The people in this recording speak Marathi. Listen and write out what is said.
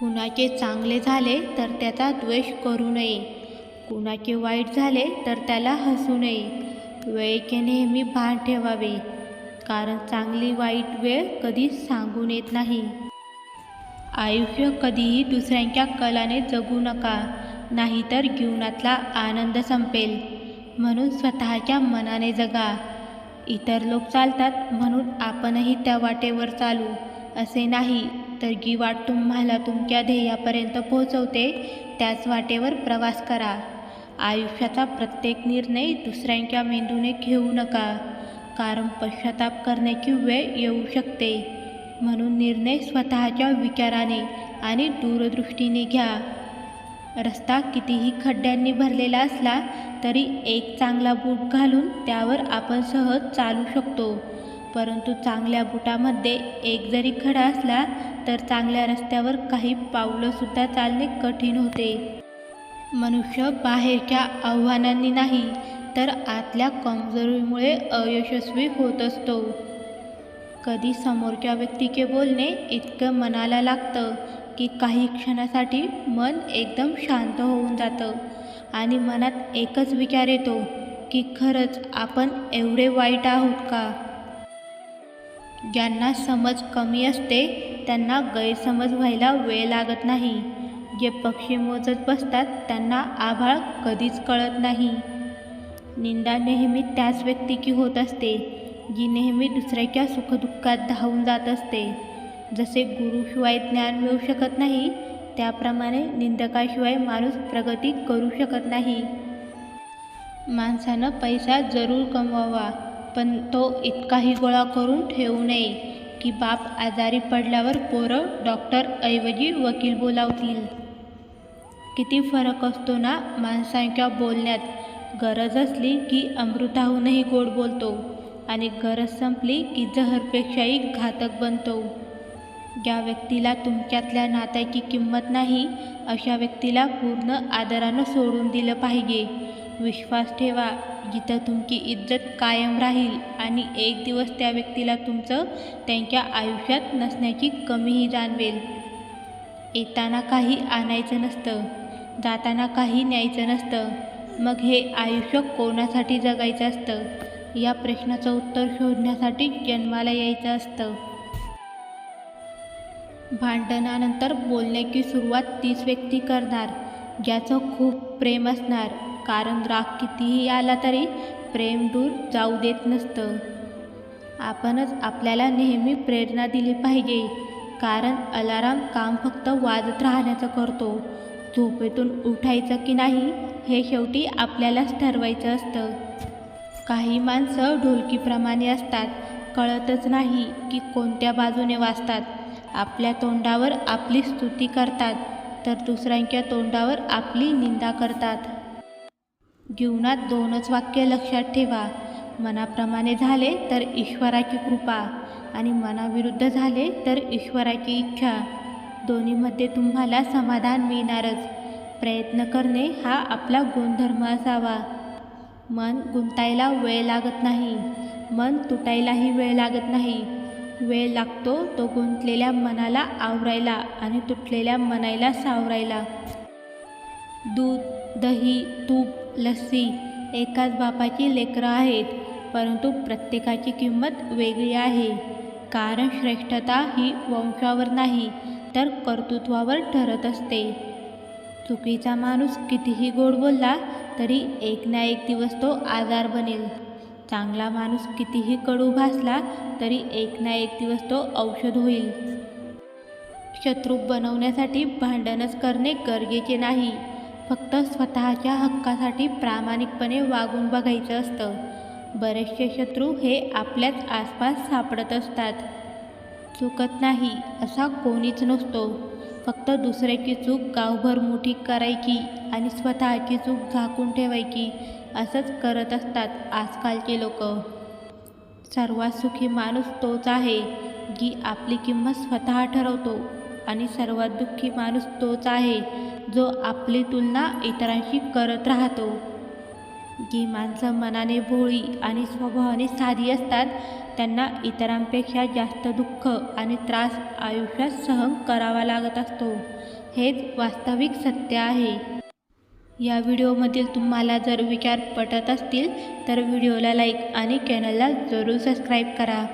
कुणाचे चांगले झाले तर त्याचा द्वेष करू नये. कुणाचे वाईट झाले तर त्याला हसू नये. वेळेचे नेहमी भान ठेवावे कारण चांगली वाईट वेळ कधीच सांगून येत नाही. आयुष्य कधीही दुसऱ्यांच्या कलाने जगू नका नाहीतर जीवनातला आनंद संपेल. म्हणून स्वतःच्या मनाने जगा. इतर लोक चालतात म्हणून आपणही त्या वाटेवर चालू असे नाही तर जी वाट तुम्हाला तुमच्या ध्येयापर्यंत पोहोचवते त्याच वाटेवर प्रवास करा. आयुष्याचा प्रत्येक निर्णय दुसऱ्यांच्या मेंदूने घेऊ नका कारण पश्चाताप करण्याची वेळ येऊ शकते. म्हणून निर्णय स्वतःच्या विचाराने आणि दूरदृष्टीने घ्या. रस्ता कितीही खड्ड्यांनी भरलेला असला तरी एक चांगला बूट घालून त्यावर आपण सहज चालू शकतो. परंतु चांगल्या बुटामध्ये एक जरी खडा असला तर चांगल्या रस्त्यावर काही पावलंसुद्धा चालणे कठीण होते. मनुष्य बाहेरच्या आव्हानांनी नाही तर आतल्या कमजोरीमुळे अयशस्वी होत असतो. कधी समोरच्या व्यक्तीचे बोलणे इतकं मनाला लागतं की काही क्षणासाठी मन एकदम शांत होऊन जातं आणि मनात एकच विचार येतो की खरंच आपण एवढे वाईट आहोत का? ज्यांना समज कमी असते त्यांना गैरसमज व्हायला वेळ लागत नाही. जे पक्षी मोजत बसतात त्यांना आभाळ कधीच कळत नाही. निंदा नेहमी त्याच व्यक्तीची होत असते जी नेहमी दुसऱ्याच्या सुखदुःखात धावून जात असते. जसे गुरुशिवाय ज्ञान मिळू शकत नाही त्याप्रमाणे निंदकाशिवाय माणूस प्रगती करू शकत नाही. माणसानं पैसा जरूर कमवावा. पण तो इतकाही गोळा करून ठेवू नये की बाप आजारी पडल्यावर पोरं डॉक्टरऐवजी वकील बोलावतील. किती फरक असतो ना माणसांच्या बोलण्यात. गरज असली की अमृताहूनही गोड बोलतो आणि गरज संपली की जहरपेक्षाही घातक बनतो. ज्या व्यक्तीला तुमच्यातल्या नात्याची किंमत नाही अशा व्यक्तीला पूर्ण आदरानं सोडून दिलं पाहिजे. विश्वास ठेवा. जिथं तुमची इज्जत कायम राहील आणि एक दिवस त्या व्यक्तीला तुमचं त्यांच्या आयुष्यात नसण्याची कमीही जाणवेल. येताना काही आणायचं नसतं. जाताना काही न्यायचं नसतं. मग हे आयुष्य कोणासाठी जगायचं असतं? या प्रश्नाचं उत्तर शोधण्यासाठी जन्माला यायचं असतं. भांडणानंतर बोलण्याची सुरुवात तीच व्यक्ती करणार ज्याचं खूप प्रेम असणार. कारण राग कितीही आला तरी प्रेम दूर जाऊ देत नसतं. आपणच आपल्याला नेहमी प्रेरणा दिली पाहिजे. कारण अलाराम काम फक्त वाजत राहण्याचं करतो. झोपेतून उठायचं की नाही हे शेवटी आपल्यालाच ठरवायचं असतं. काही माणसं ढोलकीप्रमाणे असतात. कळतच नाही की कोणत्या बाजूने वाजतात. आपल्या तोंडावर आपली स्तुती करतात तर दुसऱ्यांच्या तोंडावर आपली निंदा करतात. जीवनात दोनच वाक्य लक्षात ठेवा. मनाप्रमाणे झाले तर ईश्वराची कृपा आणि मनाविरुद्ध झाले तर ईश्वराची इच्छा. दोन्हीमध्ये तुम्हाला समाधान मिळणारच. प्रयत्न करणे हा आपला गुणधर्म असावा. मन गुंतायला वेळ लागत नाही. मन तुटायलाही वेळ लागत नाही. वेळ लागतो तो गुंतलेल्या मनाला आवरायला आणि तुटलेल्या मनाला सावरायला. दूध दही तूप लस्सी. एकाच बापाची लेकरं आहेत परंतु प्रत्येकाची किंमत वेगळी आहे. कारण श्रेष्ठता ही वंशावर नाही तर कर्तृत्वावर ठरत असते. चुकीचा माणूस कितीही गोड बोलला तरी एक ना एक दिवस तो आजार बनेल. चांगला माणूस कितीही कडू भासला तरी एक ना एक दिवस तो औषध होईल. शत्रू बनवण्यासाठी भांडणच करणे गरजेचे नाही. फक्त स्वतःच्या हक्कासाठी प्रामाणिकपणे वागून बघायचं असतं. बरेचसे शत्रू हे आपल्याच आसपास सापडत असतात. चुकत नाही असा कोणीच नसतो. फक्त दुसऱ्याची चूक गावभर मोठी करायची आणि स्वतःची चूक झाकून ठेवायची असंच करत असतात आजकालचे लोक. सर्वात सुखी माणूस तोच आहे जी आपली किंमत स्वतः ठरवतो. आणि सर्वात दुःखी माणूस तोच आहे जो आपली तुलना इतरांशी करत राहतो. जी माणसं मनाने भोळी आणि स्वभावाने साधी असतात त्यांना इतरांपेक्षा जास्त दुःख आणि त्रास आयुष्यात सहन करावा लागत असतो. हेच वास्तविक सत्य आहे. या व्हिडिओमधील तुम्हाला जर विचार पटत असतील तर व्हिडिओला लाईक आणि चॅनलला जरूर सबस्क्राईब करा.